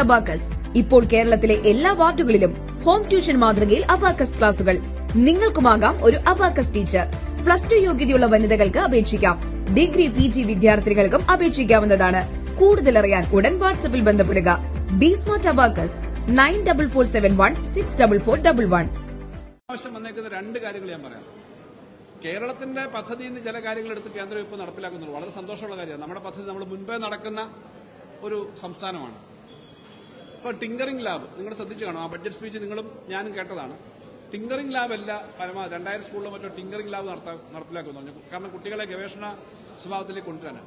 Abacus. ഇപ്പോൾ കേരളത്തിലെ എല്ലാ വാർഡുകളിലും ഹോം ട്യൂഷൻ മാതൃകയിൽ അബാക്കസ് ക്ലാസുകൾ. നിങ്ങൾക്കുമാകാം ഒരു അബാക്കസ് ടീച്ചർ. പ്ലസ് ടു യോഗ്യതയുള്ള വനിതകൾക്ക് അപേക്ഷിക്കാം. ഡിഗ്രി പി ജി വിദ്യാർത്ഥികൾക്കും അപേക്ഷിക്കാവുന്നതാണ്. കൂടുതൽ അറിയാൻ ഉടൻ വാട്സ്ആപ്പിൽ ബന്ധപ്പെടുക. B smart abacus. Nine double four seven one six double four double one. രണ്ട് കാര്യങ്ങൾ ഞാൻ പറയാം. കേരളത്തിന്റെ പദ്ധതിയിൽ നിന്ന് ചില കാര്യങ്ങൾ എടുത്ത് കേന്ദ്രം ഇപ്പോൾ നടപ്പിലാക്കുന്നുള്ളൂ. വളരെ സന്തോഷമുള്ള കാര്യമാണ്. നമ്മുടെ പദ്ധതി നമ്മൾ മുൻപേ നടക്കുന്ന ഒരു സംസ്ഥാനമാണ്. ഇപ്പോൾ ടിങ്കറിംഗ് ലാബ് നിങ്ങൾ ശ്രദ്ധിച്ചു കാണും. ആ ബഡ്ജറ്റ് സ്പീച്ച് നിങ്ങളും ഞാനും കേട്ടതാണ്. ടിങ്കറിംഗ് ലാബ് അല്ല പരമാവധി രണ്ടായിരം സ്കൂളിലും മറ്റോ ടിങ്കറിംഗ് ലാബ് നടത്താൻ നടപ്പിലാക്കുമെന്ന് പറഞ്ഞു. കാരണം കുട്ടികളെ ഗവേഷണ സ്വഭാവത്തിലേക്ക് കൊണ്ടുവരാൻ.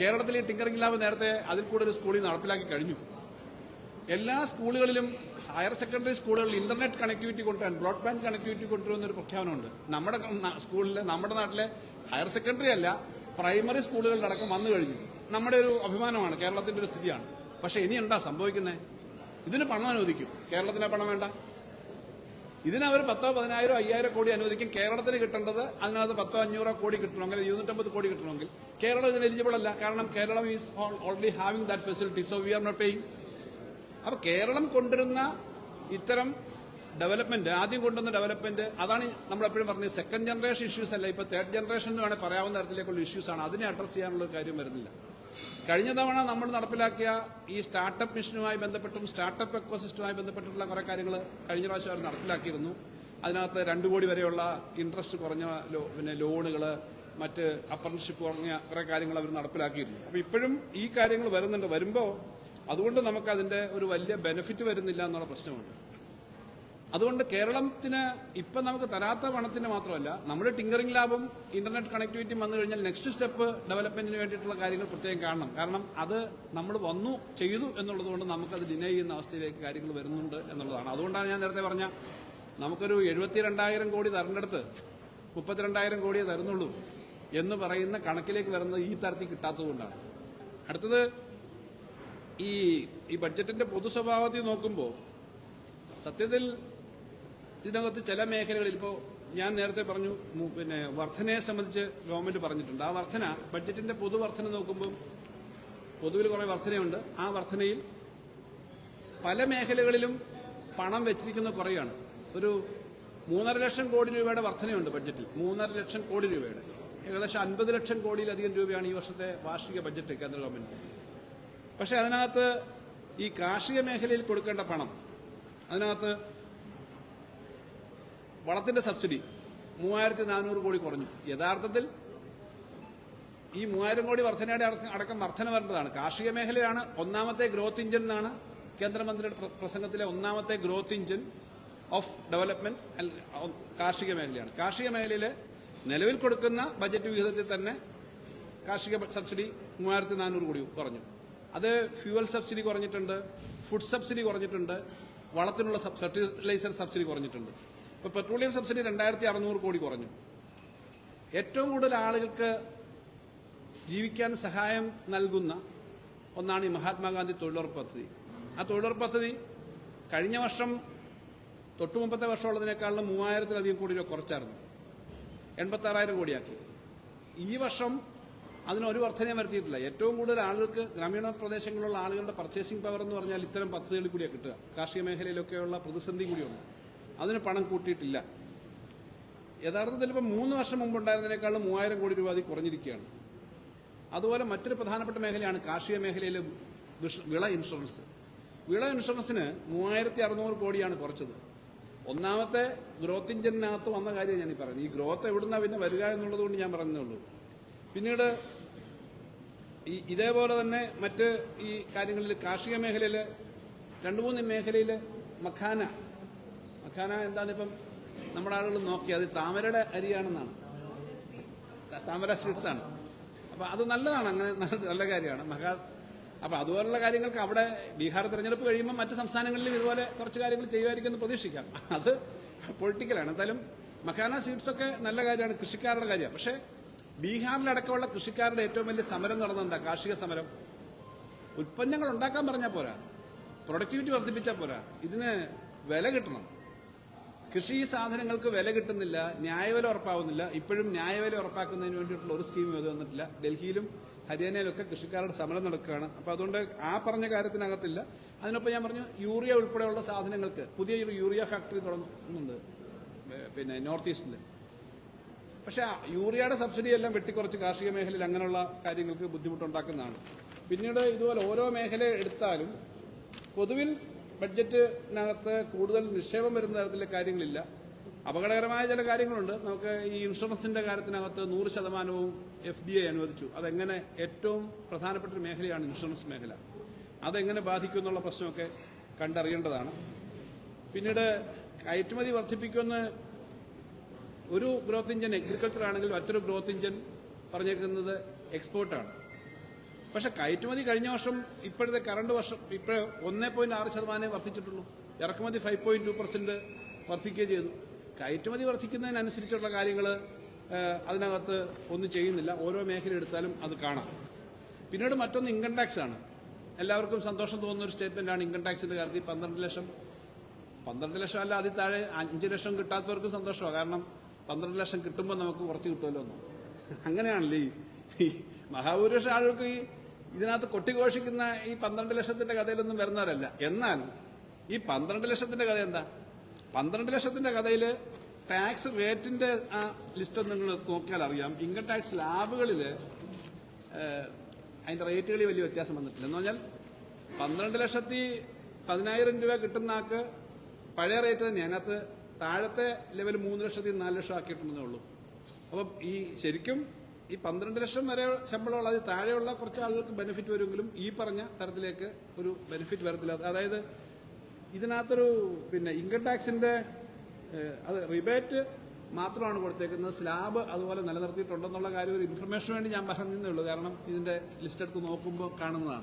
കേരളത്തിൽ ഈ ടിങ്കറിംഗ് ലാബ് നേരത്തെ അതിൽ കൂടുതൽ സ്കൂളിൽ നടപ്പിലാക്കി കഴിഞ്ഞു. എല്ലാ സ്കൂളുകളിലും ഹയർ സെക്കൻഡറി സ്കൂളുകളിൽ ഇന്റർനെറ്റ് കണക്ടിവിറ്റി കൊണ്ടുവരാൻ ബ്രോഡ്ബാൻഡ് കണക്ടിവിറ്റി കൊണ്ടുവരുന്ന ഒരു പ്രഖ്യാപനമുണ്ട്. നമ്മുടെ സ്കൂളിലെ നമ്മുടെ നാട്ടിലെ ഹയർ സെക്കൻഡറി അല്ല പ്രൈമറി സ്കൂളുകളിലടക്കം വന്നു കഴിഞ്ഞു. നമ്മുടെ ഒരു അഭിമാനമാണ് കേരളത്തിന്റെ ഒരു സ്ഥിതിയാണ്. പക്ഷെ ഇനി എന്താ സംഭവിക്കുന്നത് ഇതിന് പണം അനുവദിക്കും. കേരളത്തിന് പണം വേണ്ട. ഇതിനവർ പത്തോ പതിനായിരോ അയ്യായിരം കോടി അനുവദിക്കും. കേരളത്തിന് കിട്ടേണ്ടത് അതിനകത്ത് പത്തോ അഞ്ഞൂറോ കോടി കിട്ടണമെങ്കിൽ ഇരുന്നൂറ്റമ്പത് കോടി കിട്ടണമെങ്കിൽ. കേരളം ഇതിന് എലിജിബിൾ അല്ല. കാരണം Kerala is already having that facility so we are not paying അപ്പൊ കേരളം കൊണ്ടുവരുന്ന ഇത്തരം ഡെവലപ്മെന്റ് ആദ്യം കൊണ്ടുവന്ന ഡെവലപ്മെന്റ് അതാണ് നമ്മൾ എപ്പോഴും പറഞ്ഞത് സെക്കൻഡ് ജനറേഷൻ ഇഷ്യൂസ് അല്ല. ഇപ്പൊ തേർഡ് ജനറേഷൻ എന്ന് വേണമെങ്കിൽ പറയാവുന്ന തരത്തിലേക്കുള്ള ഇഷ്യൂസ് ആണ്. അതിനെ അഡ്രസ് ചെയ്യാനുള്ള കാര്യം വരുന്നില്ല. കഴിഞ്ഞ തവണ നമ്മൾ നടപ്പിലാക്കിയ ഈ സ്റ്റാർട്ടപ്പ് മിഷനുമായി ബന്ധപ്പെട്ടും സ്റ്റാർട്ടപ്പ് എക്കോസിസ്റ്റവുമായി ബന്ധപ്പെട്ടിട്ടുള്ള കുറെ കാര്യങ്ങൾ കഴിഞ്ഞ പ്രാവശ്യം അവർ നടപ്പിലാക്കിയിരുന്നു. അതിനകത്ത് രണ്ടു കോടി വരെയുള്ള ഇൻട്രസ്റ്റ് കുറഞ്ഞ പിന്നെ ലോണുകൾ മറ്റ് അപ്രൻഷിപ്പ് കുറഞ്ഞ കുറെ കാര്യങ്ങൾ അവർ നടപ്പിലാക്കിയിരുന്നു. അപ്പോൾ ഇപ്പോഴും ഈ കാര്യങ്ങൾ വരുന്നുണ്ട്. വരുമ്പോൾ അതുകൊണ്ട് നമുക്ക് അതിന്റെ ഒരു വലിയ ബെനിഫിറ്റ് വരുന്നില്ല എന്നുള്ള പ്രശ്നമുണ്ട്. അതുകൊണ്ട് കേരളത്തിന് ഇപ്പം നമുക്ക് തരാത്ത പണത്തിന് മാത്രമല്ല നമ്മുടെ ടിങ്കറിംഗ് ലാബും ഇന്റർനെറ്റ് കണക്ടിവിറ്റിയും വന്നു കഴിഞ്ഞാൽ നെക്സ്റ്റ് സ്റ്റെപ്പ് ഡെവലപ്മെന്റിന് വേണ്ടിയിട്ടുള്ള കാര്യങ്ങൾ പ്രത്യേകം കാണണം. കാരണം അത് നമ്മൾ വന്നു ചെയ്തു എന്നുള്ളതുകൊണ്ട് നമുക്കത് ഡിനൈ ചെയ്യുന്ന അവസ്ഥയിലേക്ക് കാര്യങ്ങൾ വരുന്നുണ്ട് എന്നുള്ളതാണ്. അതുകൊണ്ടാണ് ഞാൻ നേരത്തെ പറഞ്ഞ നമുക്കൊരു എഴുപത്തിരണ്ടായിരം കോടി തരേണ്ടടുത്ത് മുപ്പത്തിരണ്ടായിരം കോടിയേ തരുന്നുള്ളൂ എന്ന് പറയുന്ന കണക്കിലേക്ക് വരുന്നത് ഈ തരത്തിൽ കിട്ടാത്തതുകൊണ്ടാണ് അടുത്തത് ഈ ഈ ബഡ്ജറ്റിന്റെ പൊതു സ്വഭാവത്തിൽ നോക്കുമ്പോൾ സത്യത്തിൽ ഇതിനകത്ത് ചില മേഖലകളിൽ ഇപ്പോൾ ഞാൻ നേരത്തെ പറഞ്ഞു പിന്നെ വർധനയെ സംബന്ധിച്ച് ഗവൺമെന്റ് പറഞ്ഞിട്ടുണ്ട്. ആ വർധന ബഡ്ജറ്റിന്റെ പൊതു വർധന നോക്കുമ്പോൾ പൊതുവിൽ കുറേ വർധനയുണ്ട്. ആ വർധനയിൽ പല മേഖലകളിലും പണം വെച്ചിരിക്കുന്ന കുറയാണ്. ഒരു മൂന്നര ലക്ഷം കോടി രൂപയുടെ വർധനയുണ്ട് ബഡ്ജറ്റിൽ. മൂന്നര ലക്ഷം കോടി രൂപയുടെ. ഏകദേശം അൻപത് ലക്ഷം കോടിയിലധികം രൂപയാണ് ഈ വർഷത്തെ വാർഷിക ബഡ്ജറ്റ് കേന്ദ്ര ഗവൺമെന്റ്. പക്ഷെ അതിനകത്ത് ഈ കാർഷിക മേഖലയിൽ കൊടുക്കേണ്ട പണം അതിനകത്ത് വളത്തിന്റെ സബ്സിഡി മൂവായിരത്തി നാനൂറ് കോടി കുറഞ്ഞു. യഥാർത്ഥത്തിൽ ഈ മൂവായിരം കോടി വർധനയുടെ അടക്കം- വർധന വരേണ്ടതാണ്. കാർഷിക മേഖലയാണ് ഒന്നാമത്തെ ഗ്രോത്ത് ഇഞ്ചൻ എന്നാണ് കേന്ദ്രമന്ത്രിയുടെ പ്രസംഗത്തിലെ ഒന്നാമത്തെ ഗ്രോത്ത് ഇഞ്ചൻ ഓഫ് ഡെവലപ്മെന്റ് കാർഷിക മേഖലയാണ്. കാർഷിക മേഖലയിൽ നിലവിൽ കൊടുക്കുന്ന ബജറ്റ് വിഹിതത്തിൽ തന്നെ കാർഷിക സബ്സിഡി മൂവായിരത്തി നാനൂറ് കോടി കുറഞ്ഞു. അത് ഫ്യൂവൽ സബ്സിഡി കുറഞ്ഞിട്ടുണ്ട് ഫുഡ് സബ്സിഡി കുറഞ്ഞിട്ടുണ്ട് വളത്തിനുള്ള ഫെർട്ടിലൈസർ സബ്സിഡി കുറഞ്ഞിട്ടുണ്ട്. ഇപ്പോൾ പെട്രോളിയം സബ്സിഡി രണ്ടായിരത്തി അറുന്നൂറ് കോടി കുറഞ്ഞു. ഏറ്റവും കൂടുതൽ ആളുകൾക്ക് ജീവിക്കാൻ സഹായം നൽകുന്ന ഒന്നാണ് ഈ മഹാത്മാഗാന്ധി തൊഴിലുറപ്പ് പദ്ധതി. ആ തൊഴിലുറപ്പ് പദ്ധതി കഴിഞ്ഞ വർഷം തൊട്ടു മുമ്പത്തെ വർഷമുള്ളതിനേക്കാളും മൂവായിരത്തിലധികം കോടി രൂപ കുറച്ചായിരുന്നു. എൺപത്താറായിരം കോടിയാക്കി. ഈ വർഷം അതിനൊരു ഒരു വർധനയും വരുത്തിയിട്ടില്ല. ഏറ്റവും കൂടുതൽ ആളുകൾക്ക് ഗ്രാമീണ പ്രദേശങ്ങളിലുള്ള ആളുകളുടെ പർച്ചേസിംഗ് പവർ എന്ന് പറഞ്ഞാൽ ഇത്തരം പദ്ധതികളിൽ കൂടിയാണ് കിട്ടുക. കാർഷിക മേഖലയിലൊക്കെയുള്ള പ്രതിസന്ധി കൂടിയുണ്ട് അതിന് പണം കൂട്ടിയിട്ടില്ല. യഥാർത്ഥത്തിൽ ഇപ്പം മൂന്ന് വർഷം മുമ്പ് ഉണ്ടായിരുന്നതിനേക്കാളും മൂവായിരം കോടി രൂപ അതിൽ കുറഞ്ഞിരിക്കുകയാണ്. അതുപോലെ മറ്റൊരു പ്രധാനപ്പെട്ട മേഖലയാണ് കാർഷിക മേഖലയിലെ വിള ഇൻഷുറൻസ്. വിള ഇൻഷുറൻസിന് മൂവായിരത്തി അറുന്നൂറ് കോടിയാണ് കുറച്ചത്. ഒന്നാമത്തെ ഗ്രോത്ത് ഇഞ്ചിനകത്ത് വന്ന കാര്യം ഞാൻ ഈ പറയുന്നത് ഈ ഗ്രോത്ത് എവിടുന്നാ പിന്നെ വരിക എന്നുള്ളത് കൊണ്ട് ഞാൻ പറയുന്നേ ഉള്ളൂ. പിന്നീട് ഈ ഇതേപോലെ തന്നെ മറ്റ് ഈ കാര്യങ്ങളിൽ കാർഷിക മേഖലയിൽ രണ്ട് മൂന്ന് മേഖലയിൽ മഖാന മഖാന എന്താണിപ്പം നമ്മുടെ ആളുകൾ നോക്കി അത് താമരയുടെ അരിയാണെന്നാണ്. താമര സീഡ്സ് ആണ് അപ്പൊ അത് നല്ലതാണ് അങ്ങനെ നല്ല- കാര്യമാണ്. മഹാ അപ്പൊ അതുപോലുള്ള കാര്യങ്ങൾക്ക് അവിടെ ബീഹാർ തെരഞ്ഞെടുപ്പ് കഴിയുമ്പോൾ മറ്റ് സംസ്ഥാനങ്ങളിലും ഇതുപോലെ കുറച്ച് കാര്യങ്ങൾ ചെയ്യുമായിരിക്കും എന്ന് പ്രതീക്ഷിക്കാം. അത് പൊളിറ്റിക്കലാണ് എന്തായാലും മഖാന സീഡ്സ് ഒക്കെ നല്ല കാര്യമാണ് കൃഷിക്കാരുടെ കാര്യം പക്ഷേ ബീഹാറിലടക്കമുള്ള കൃഷിക്കാരുടെ ഏറ്റവും വലിയ സമരം നടന്നത് എന്താ? കാർഷിക സമരം. ഉൽപ്പന്നങ്ങൾ ഉണ്ടാക്കാൻ പറഞ്ഞാൽ പോരാ. പ്രൊഡക്ടിവിറ്റി വർദ്ധിപ്പിച്ചാൽ പോരാ. ഇതിന് വില കിട്ടണം. കൃഷി സാധനങ്ങൾക്ക് വില കിട്ടുന്നില്ല ന്യായവില ഉറപ്പാവുന്നില്ല. ഇപ്പോഴും ന്യായവില ഉറപ്പാക്കുന്നതിന് വേണ്ടിയിട്ടുള്ള ഒരു സ്കീമും ഇത് വന്നിട്ടില്ല. ഡൽഹിയിലും ഹരിയാനയിലൊക്കെ കൃഷിക്കാരുടെ സമരം നടക്കുകയാണ്. അപ്പോൾ അതുകൊണ്ട് ആ പറഞ്ഞ കാര്യത്തിനകത്തില്ല. അതിനൊപ്പം ഞാൻ പറഞ്ഞു യൂറിയ ഉൾപ്പെടെയുള്ള സാധനങ്ങൾക്ക് പുതിയൊരു യൂറിയ ഫാക്ടറി തുടങ്ങുന്നുണ്ട്. പിന്നെ നോർത്ത് ഈസ്റ്റിൽ പക്ഷെ യൂറിയയുടെ സബ്സിഡി എല്ലാം വെട്ടിക്കുറച്ച് കാർഷിക മേഖലയിൽ അങ്ങനെയുള്ള കാര്യങ്ങൾക്ക് ബുദ്ധിമുട്ടുണ്ടാക്കുന്നതാണ്. പിന്നീട് ഇതുപോലെ ഓരോ മേഖല എടുത്താലും പൊതുവിൽ ബഡ്ജറ്റിനകത്ത് കൂടുതൽ നിക്ഷേപം വരുന്ന തരത്തിലെ കാര്യങ്ങളില്ല. അപകടകരമായ ചില കാര്യങ്ങളുണ്ട്. നമുക്ക് ഈ ഇൻഷുറൻസിന്റെ കാര്യത്തിനകത്ത് നൂറ് ശതമാനവും എഫ് ഡി ഐ അനുവദിച്ചു. അതെങ്ങനെ ഏറ്റവും പ്രധാനപ്പെട്ട ഒരു മേഖലയാണ് ഇൻഷുറൻസ് മേഖല. അതെങ്ങനെ ബാധിക്കും എന്നുള്ള പ്രശ്നമൊക്കെ കണ്ടറിയേണ്ടതാണ്. പിന്നീട് കയറ്റുമതി വർദ്ധിപ്പിക്കുമെന്ന് ഒരു ഗ്രോത്ത് ഇഞ്ചൻ അഗ്രികൾച്ചർ ആണെങ്കിൽ മറ്റൊരു ഗ്രോത്ത് ഇഞ്ചൻ പറഞ്ഞേക്കുന്നത് എക്സ്പോർട്ടാണ് പക്ഷെ കയറ്റുമതി കഴിഞ്ഞ വർഷം ഇപ്പോഴത്തെ കറണ്ട് വർഷം ഇപ്പോൾ ഒന്നേ പോയിന്റ് ആറ് ശതമാനമേ വർദ്ധിച്ചിട്ടുള്ളൂ. ഇറക്കുമതി ഫൈവ് പോയിന്റ് ടു പെർസെന്റ് വർദ്ധിക്കുകയും ചെയ്തു. കയറ്റുമതി വർദ്ധിക്കുന്നതിനനുസരിച്ചുള്ള കാര്യങ്ങൾ അതിനകത്ത് ഒന്നും ചെയ്യുന്നില്ല. ഓരോ മേഖല എടുത്താലും അത് കാണാം. പിന്നീട് മറ്റൊന്ന് ഇൻകം ടാക്സ് ആണ്. എല്ലാവർക്കും സന്തോഷം തോന്നുന്ന ഒരു സ്റ്റേറ്റ്മെന്റ് ആണ് ഇൻകം ടാക്സിന്റെ കാര്യത്തിൽ പന്ത്രണ്ട് ലക്ഷം. പന്ത്രണ്ട് ലക്ഷം അല്ല അതിൽ താഴെ അഞ്ച് ലക്ഷം കിട്ടാത്തവർക്കും സന്തോഷമാണ് കാരണം പന്ത്രണ്ട് ലക്ഷം കിട്ടുമ്പോൾ നമുക്ക് കുറച്ച് കിട്ടുമല്ലോ എന്ന്. അങ്ങനെയാണല്ലേ ഈ മഹാഭൂരിപക്ഷം ആളുകൾക്ക് ഈ ഇതിനകത്ത് കൊട്ടിഘോഷിക്കുന്ന ഈ പന്ത്രണ്ട് ലക്ഷത്തിന്റെ കഥയിലൊന്നും വരുന്നവരല്ല. എന്നാൽ ഈ പന്ത്രണ്ട് ലക്ഷത്തിന്റെ കഥ എന്താ? പന്ത്രണ്ട് ലക്ഷത്തിന്റെ കഥയിൽ ടാക്സ് റേറ്റിന്റെ ആ ലിസ്റ്റ് നിങ്ങൾ നോക്കിയാൽ അറിയാം. ഇൻകം ടാക്സ് സ്ലാബുകളിൽ അതിന്റെ റേറ്റുകളിൽ വലിയ വ്യത്യാസം വന്നിട്ടില്ല. എന്ന് പറഞ്ഞാൽ പന്ത്രണ്ട് ലക്ഷത്തി പതിനായിരം രൂപ കിട്ടുന്ന ആൾക്ക് പഴയ റേറ്റ് തന്നെ അതിനകത്ത് താഴത്തെ ലെവൽ മൂന്ന് ലക്ഷത്തി നാല് ലക്ഷം ആക്കിയിട്ടുണ്ടെന്നേ ഉള്ളൂ. അപ്പം ഈ ശരിക്കും ഈ പന്ത്രണ്ട് ലക്ഷം വരെ ശമ്പളമുള്ള അതിൽ താഴെയുള്ള കുറച്ച് ആളുകൾക്ക് ബെനിഫിറ്റ് വരുമെങ്കിലും ഈ പറഞ്ഞ തരത്തിലേക്ക് ഒരു ബെനിഫിറ്റ് വരത്തില്ല. അതായത് ഇതിനകത്തൊരു പിന്നെ ഇൻകം ടാക്സിന്റെ അത് റിബേറ്റ് മാത്രമാണ് കൊടുത്തേക്കുന്നത്. സ്ലാബ് അതുപോലെ നിലനിർത്തിയിട്ടുണ്ടെന്നുള്ള കാര്യം ഒരു ഇൻഫർമേഷന് വേണ്ടി ഞാൻ പറഞ്ഞതേ ഉള്ളൂ. കാരണം ഇതിന്റെ ലിസ്റ്റ് എടുത്ത് നോക്കുമ്പോൾ കാണുന്നതാണ്.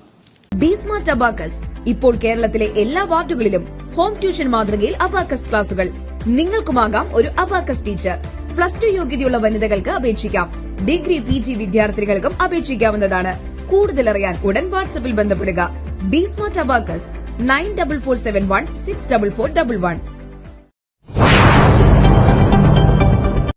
ബീസ്മ ടബാക്കസ്. ഇപ്പോൾ കേരളത്തിലെ എല്ലാ വാർഡുകളിലും ഹോം ട്യൂഷൻ മാതൃകയിൽ അബാക്കസ് ക്ലാസുകൾ. നിങ്ങൾക്കുമാകാം ഒരു അബാക്കസ് ടീച്ചർ. പ്ലസ് ടു യോഗ്യതയുള്ള വനിതകൾക്ക് അപേക്ഷിക്കാം. ഡിഗ്രി പി ജി വിദ്യാർത്ഥികൾക്കും അപേക്ഷിക്കാവുന്നതാണ്. കൂടുതലറിയാൻ ഉടൻ വാട്സപ്പിൽ ബന്ധപ്പെടുക. B smart abacus nine double four seven one six double four double one